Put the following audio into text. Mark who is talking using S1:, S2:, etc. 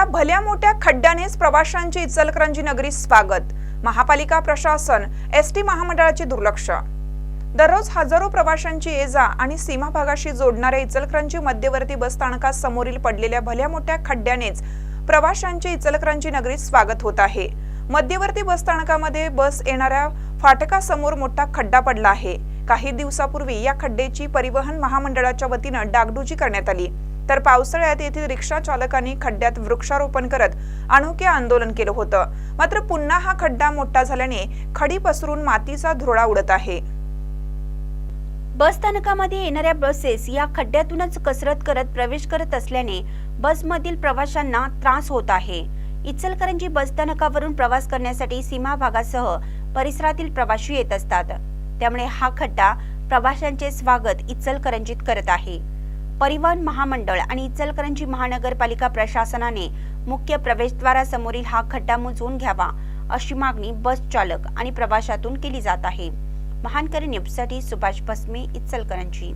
S1: या भल्या मोठ्या खड्ड्यानेच प्रवाशांचे इचलकरंजी नगरी स्वागत. महापालिका प्रशासन एस टी महामंडळाचे दुर्लक्ष. दररोज हजारो प्रवाशांची ये जा आणि सीमा भागाशी जोडणाऱ्या इचलकरंजी मध्यवर्ती बस पडलेल्या भल्या मोठ्या खड्ड्यानेच प्रवाशांचे इचलकरंजी नगरीत स्वागत होत आहे. मध्यवर्ती बस स्थानकामध्ये बस येणाऱ्या फाटकासमोर मोठा खड्डा पडला आहे. काही दिवसापूर्वी या खड्ड्याची परिवहन महामंडळाच्या वतीनं डागडुजी करण्यात आली. तर पावसाळ्यात येथील रिक्षा चालकांनी खड्ड्यात वृक्षारोपण करत अनोखे आंदोलन केलं होतं. मात्र पुन्हा हा खड्डा मोठा झाल्याने खडी पसरून मातीचा धुरळा उडत आहे.
S2: बस स्थानकामध्ये येणाऱ्या बसेस या खड्ड्यातूनच कसरत करत प्रवेश करत असल्याने बसमधील प्रवाशांना त्रास होत आहे. इचलकरंजी बस स्थानकावरून प्रवास करण्यासाठी सीमा भागासह परिसरातील प्रवासी येत असतात. त्यामुळे हा खड्डा प्रवाशांचे स्वागत इचलकरंजीत करत आहे. परिवहन महामंडळ आणि इचलकरंजी महानगरपालिका प्रशासनाने मुख्य प्रवेशद्वारासमोरील हा खड्डा मुजवून घ्यावा अशी मागणी बस चालक आणि प्रवाशातून केली जात आहे. महानकरी न्यूजसाठी सुभाष भस्मे इचलकरंजी.